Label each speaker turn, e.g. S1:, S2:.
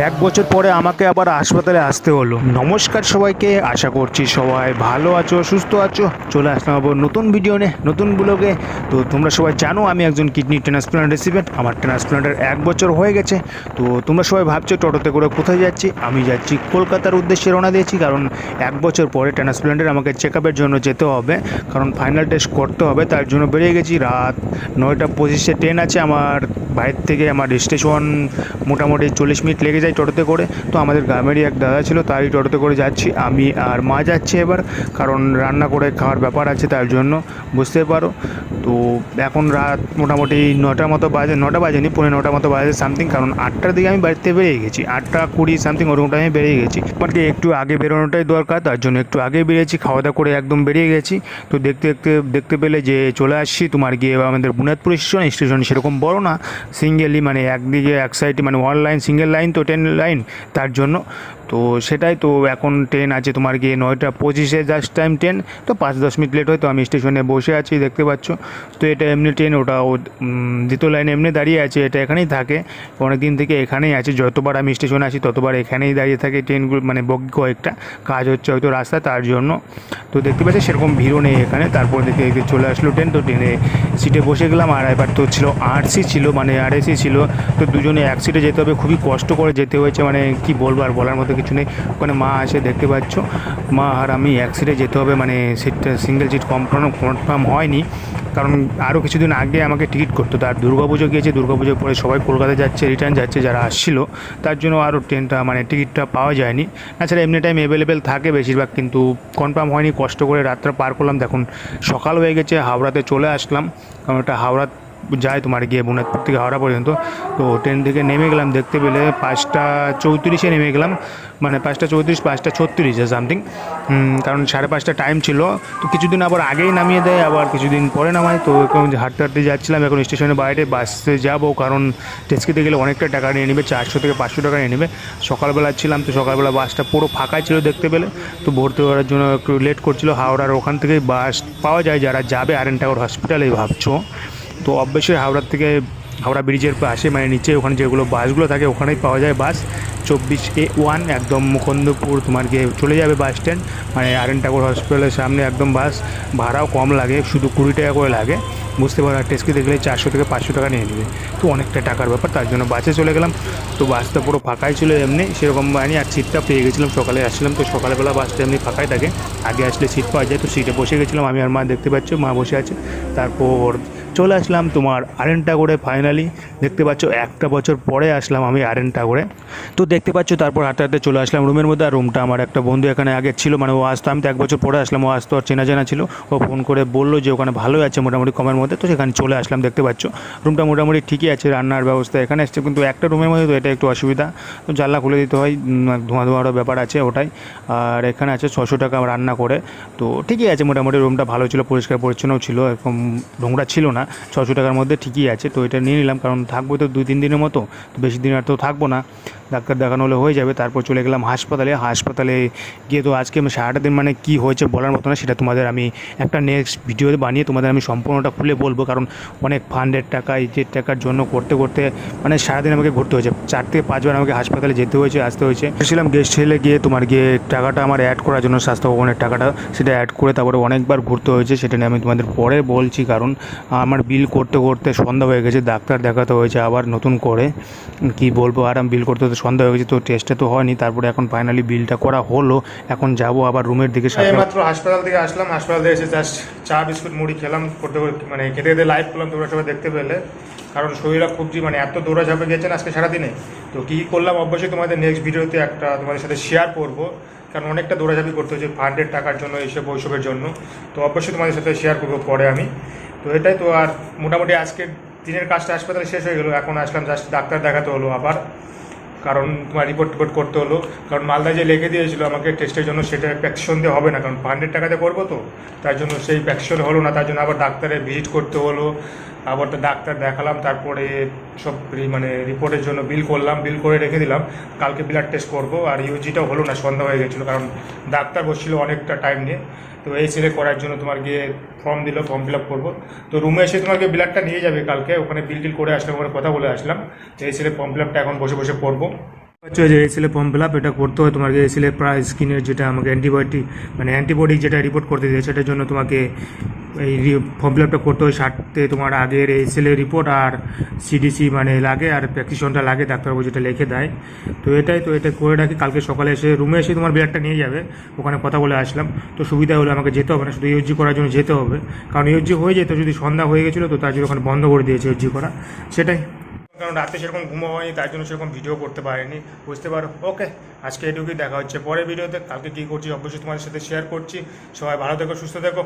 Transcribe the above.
S1: এক বছর পরে আমাকে আবার হাসপাতালে আসতে হলো। নমস্কার সবাইকে, আশা করছি সবাই ভালো আছো, সুস্থ আছো। চলে আসলাম আবার নতুন ভিডিও নিয়ে, নতুন ব্লগে তো তোমরা সবাই জানো, আমি একজন কিডনি ট্রান্সপ্লান্ট রেসিপেন্ট আমার ট্রান্সপ্লান্টের এক বছর হয়ে গেছে। তো তোমরা সবাই ভাবছ টোটোতে করে কোথায় যাচ্ছি? আমি যাচ্ছি কলকাতার উদ্দেশ্যে রওনা দিয়েছি, কারণ এক বছর পরে ট্রান্সপ্লান্টের আমাকে চেক আপের জন্য যেতে হবে। কারণ ফাইনাল টেস্ট করতে হবে, তার জন্য বেরিয়ে গেছি। রাত নয়টা পঁচিশে ট্রেন আছে আমার, বাইরে থেকে আমার স্টেশন মোটামুটি চল্লিশ মিনিট লেগে যায় টোটোতে করে। তো আমাদের গ্রামেরই এক দাদা ছিল, তারই টোটোতে করে যাচ্ছি। আমি আর মা যাচ্ছি এবার, কারণ রান্না করে খাওয়ার ব্যাপার আছে তার জন্য, বুঝতে পারো। তো এখন রাত মোটামুটি নটার মতো বাজে, নটা বাজেনি পনেরো নটার মতো বাজে সামথিং কারণ আটটার দিকে আমি বাড়িতে বেরিয়ে গেছি। আটটা কুড়ি সামথিং ওরকম টাইমে বেরিয়ে গেছি। আমাকে একটু আগে বেরোনোটাই দরকার, তার জন্য একটু আগে বেরিয়েছি, খাওয়া দাওয়া করে একদম বেরিয়ে গেছি। তো দেখতে দেখতে দেখতে পেলে যে চলে আসছি, তোমার গিয়ে আমাদের বুনিয়াদপুর স্টেশন স্টেশন সেরকম বড় না সিঙ্গেলই মানে একদিকে এক সাইডে মানে ওয়ান লাইন সিঙ্গেল লাইন তো ট্রেন লাইন তার জন্য তো সেটাই তো এখন ট্রেন আছে তোমার গিয়ে নয়টা পঁচিশে জাস্ট টাইম ট্রেন তো পাঁচ, দশ মিনিট লেট হয়, তো আমি স্টেশনে বসে আছি, দেখতে পাচ্ছ। তো এটা এমনি ট্রেন ওটা দ্বিতীয় লাইনে এমনি দাঁড়িয়ে আছে, এটা এখানেই থাকে। অনেক দিন থেকে এখানেই আছে, যতবার আমি স্টেশনে আসি, ততবার এখানেই দাঁড়িয়ে থাকে ট্রেনগুলো মানে বগি কয়েকটা। কাজ হচ্ছে হয়তো রাস্তা, তার জন্য। তো দেখতে পাচ্ছি, সেরকম ভিড়ও নেই এখানে। তারপর দেখে দেখে চলে আসলো ট্রেন তো ট্রেনে সিটে বসে গেলাম। আর এবার তো ছিল আরসি ছিল মানে আরএসি ছিল। তো দুজনে এক সিটে যেতে হবে, খুবই কষ্ট করে যেতে হয়েছে মানে কি বলব আর বলার মতো কিছু নেই। ওখানে মা আছে, দেখতে পাচ্ছ। মা আর আমি এক সিটে যেতে হবে মানে সিটটা সিঙ্গেল সিট কনফার্ম কনফার্ম হয়নি। কারণ আরও কিছুদিন আগে আমাকে টিকিট করতো তার দুর্গাপুজো গিয়েছে, দুর্গা দুর্গাপুজোর পরে সবাই কলকাতা যাচ্ছে রিটার্ন যাচ্ছে, যারা আসছিল, তার জন্য আরও ট্রেনটা মানে টিকিটটা পাওয়া যায়নি। তাছাড়া এমনি টাইম অ্যাভেলেবেল থাকে বেশিরভাগ, কিন্তু কনফার্ম হয়নি। কষ্ট করে রাতটা পার করলাম। দেখুন, সকাল হয়ে গেছে, হাওড়াতে চলে আসলাম। কারণ এটা হাওড়া যায় তোমার গিয়ে বুনাদপুর থেকে হাওড়া পর্যন্ত। তো ট্রেন থেকে নেমে গেলাম দেখতে পেলে পাঁচটা চৌত্রিশে নেমে গেলাম। মানে পাঁচটা চৌত্রিশ, পাঁচটা ছত্রিশে সামথিং কারণ সাড়ে পাঁচটা টাইম ছিল। তো কিছুদিন আবার আগেই নামিয়ে দেয়, আবার কিছুদিন পরে নামায়। তো এখন হাঁটতে হাঁটতে যাচ্ছিলাম, এখন স্টেশনের বাইরে বাসে যাব। কারণ টেস্কিতে গেলে অনেকটা টাকা নিয়ে নেবে, চারশো থেকে পাঁচশো টাকা নিয়ে নেবে। সকালবেলা ছিলাম, তো সকালবেলা বাসটা পুরো ফাঁকাই ছিল দেখতে পেলে। তো ভর্তি করার জন্য একটু লেট করছিল। হাওড়ার ওখান থেকেই বাস পাওয়া যায়। যারা যাবে আর এন টাওয়ার হসপিটালে ভাবছ। তো অবশ্যই হাওড়ার থেকে হাওড়া ব্রিজের পাশে মানে নিচে ওখানে যেগুলো বাসগুলো থাকে, ওখানেই পাওয়া যায় বাস। চব্বিশ এ ওয়ান একদম মুকুন্দপুর, তোমার গিয়ে চলে যাবে বাস স্ট্যান্ড। মানে আর এন ঠাকুর হসপিটালের সামনে একদম বাস ভাড়াও কম লাগে, শুধু কুড়ি টাকা করে লাগে। বুঝতে পারো, আর টেস্কি দেখলে চারশো থেকে পাঁচশো টাকা নিয়ে নেবে। তো অনেকটা টাকার ব্যাপার, তার জন্য বাসে চলে গেলাম। তো বাসটা পুরো ফাঁকাই ছিল এমনি, সেরকম বানি আর সিটটা পেয়ে গেছিলাম, সকালে আসছিলাম। তো সকালবেলা বাসটা এমনি ফাঁকাই থাকে। আগে আসলে সিট পাওয়া যায়, তো সিটে বসে গেছিলাম। আমি আর মা দেখতে পাচ্ছ, মা বসে আছে। তারপর চলে আসলাম তোমার আরেন টাগরে ফাইনালি দেখতে পাচ্ছ, একটা বছর পরে আসলাম আমি আরেন টাগরে। তো দেখতে পাচ্ছ, তারপর হাঁটতে হাঁটতে চলে আসলাম রুমের মধ্যে। আর রুমটা আমার একটা বন্ধু এখানে আগে ছিল মানে ও আসতো। আমি তো এক বছর পরে আসলাম, ও আসতো, আর চেনা জানা ছিল। ও ফোন করে বলল যে, ওখানে ভালোই আছে মোটামুটি কমের মধ্যে। তো সেখানে চলে আসলাম, দেখতে পাচ্ছ। রুমটা মোটামুটি ঠিকই আছে, রান্নার ব্যবস্থা এখানে এসছে। কিন্তু একটা রুমের মধ্যে তো এটা একটু অসুবিধা। তো জানলা খুলে দিতে হয় ধোঁয়া ধোঁয়ারও ব্যাপার আছে ওটাই। আর এখানে আছে ছশো টাকা রান্না করে। তো ঠিকই আছে, মোটামুটি রুমটা ভালো ছিল পরিষ্কার পরিচ্ছন্নও ছিল, এরকম নোংরা ছিল না। ছশো টাকার মধ্যে ঠিকই আছে, তো এটা নিয়ে নিলাম, কারণ থাকব তো দুই তিন দিনের মতো, তো বেশি দিন আর তো থাকব না। ডাক্তার দেখানো হলে হয়ে যাবে, তারপর চলে গেলাম হাসপাতালে হাসপাতালে গিয়ে তো আজকে আমি সারাটা দিন মানে কী হয়েছে বলার মতো না, সেটা তোমাদের আমি একটা নেক্সট ভিডিও বানিয়ে তোমাদের আমি সম্পূর্ণটা খুলে বলব, কারণ অনেক ফান্ডের টাকা ইটের টাকার জন্য করতে করতে মানে সারাদিন আমাকে ঘুরতে হয়েছে। চার থেকে পাঁচবার আমাকে হাসপাতালে যেতে হয়েছে, আসতে হয়েছে। গেছিলাম গেস্ট হেলে গিয়ে তোমার গিয়ে টাকাটা আমার অ্যাড করার জন্য স্বাস্থ্য ভবনের টাকাটা সেটা অ্যাড করে তারপরে অনেকবার ঘুরতে হয়েছে, সেটা নিয়ে আমি তোমাদের পরে বলছি, কারণ আমার বিল করতে করতে সন্ধ্যা হয়ে গেছে ডাক্তার দেখাতে হয়েছে আবার নতুন করে কি বলব আর আমি বিল করতে করতে সন্ধ্যা হয়ে গেছে তো টেস্টে তো হয়নি তারপরে এখন ফাইনালি বিলটা করা হলো এখন যাব আবার রুমের দিকে
S2: এইমাত্র হাসপাতাল থেকে আসলাম হাসপাতাল থেকে এসে জাস্ট চা বিস্কুট মুড়ি খেলাম করতে মানে খেতে খেতে লাইভ করলাম তোমরা সবাই দেখতে পেলে কারণ শরীরটা খুব জি- মানে এত দৌড়াঝাপে গেছেন আজকে সারাদিনে। তো কী কী করলাম অবশ্যই তোমাদের নেক্সট ভিডিওতে একটা তোমাদের সাথে শেয়ার করব কারণ অনেকটা দৌড়াঝাপি করতে হচ্ছে ফান্ডের টাকার জন্য এইসব ওইসবের জন্য। তো অবশ্যই তোমাদের সাথে শেয়ার করব পরে আমি। তো এটাই তো আর মোটামুটি আজকে দিনের কাজটা হাসপাতালে শেষ হয়ে গেলো। এখন আসলাম জাস্ট ডাক্তার দেখাতে হলো আবার। কারণ তোমার রিপোর্ট টিপোর্ট করতে হলো। কারণ মালদা যে লিখে দিয়েছিল আমাকে টেস্টের জন্য, সেটা প্যাকশন দিয়ে হবে না। কারণ হান্ড্রেড টাকাতে করব তো। তার জন্য সেই প্যাকশন হলো না। তার জন্য আবার ডাক্তারে ভিজিট করতে হলো। আবার তো ডাক্তার দেখালাম, তারপরে সব মানে রিপোর্টের জন্য বিল করলাম বিল করে রেখে দিলাম। কালকে ব্লাড টেস্ট করব, আর ইউজিটাও হলো না, সন্ধ্যা হয়ে গেছিল, কারণ ডাক্তার বসছিল অনেকটা টাইম নিয়ে। তো এই ছেলে করার জন্য তোমার গিয়ে ফর্ম দিল ফর্ম ফিল আপ করব। তো রুমে এসে তোমাকে ব্লাডটা নিয়ে যাবে কালকে, ওখানে বিল টিল করে আসলাম, ওখানে কথা বলে আসলাম। এই ছেলে ফর্ম ফিল আপটা এখন বসে বসে করব। হচ্ছে যে এসিলে ফর্ম ফিল আপ এটা করতে হয় তোমাকে এসিলে প্রায় স্কিনের যেটা আমাকে অ্যান্টিবায়োটিক মানে অ্যান্টিবডি যেটা রিপোর্ট করতে দিয়েছে, সেটার জন্য তোমাকে এই ফর্ম ফিল আপটা করতে হয়, সারতে তোমার আগের এসিলের রিপোর্ট আর সিডিসি মানে লাগে আর প্র্যাকটিশনটা লাগে, ডাক্তারবাবু যেটা লিখে দেয়। তো এটাই, তো এটা করে রাখি, কালকে সকালে এসে রুমে এসে তোমার ব্যাগটা নিয়ে যাবে, ওখানে কথা বলে আসলাম। তো সুবিধা হলো আমাকে যেতে হবে না, শুধু ইউজি করার জন্য যেতে হবে। কারণ ইউজি হয়ে যেত, যদি সন্ধ্যা হয়ে গেছিল, তো তার জন্য ওখানে বন্ধ করে দিয়েছে ইউজি করা। সেটাই। কারণ রাতে সেরকম ঘুমো হয়নি, তার জন্য সেরকম ভিডিও করতে পারিনি, বুঝতে পারো? ওকে আজকে এটুকুই, দেখা হচ্ছে পরের ভিডিওতে কালকে কী করছি, অবশ্যই তোমাদের সাথে শেয়ার করছি। সবাই ভালো থেকো, সুস্থ থেকো।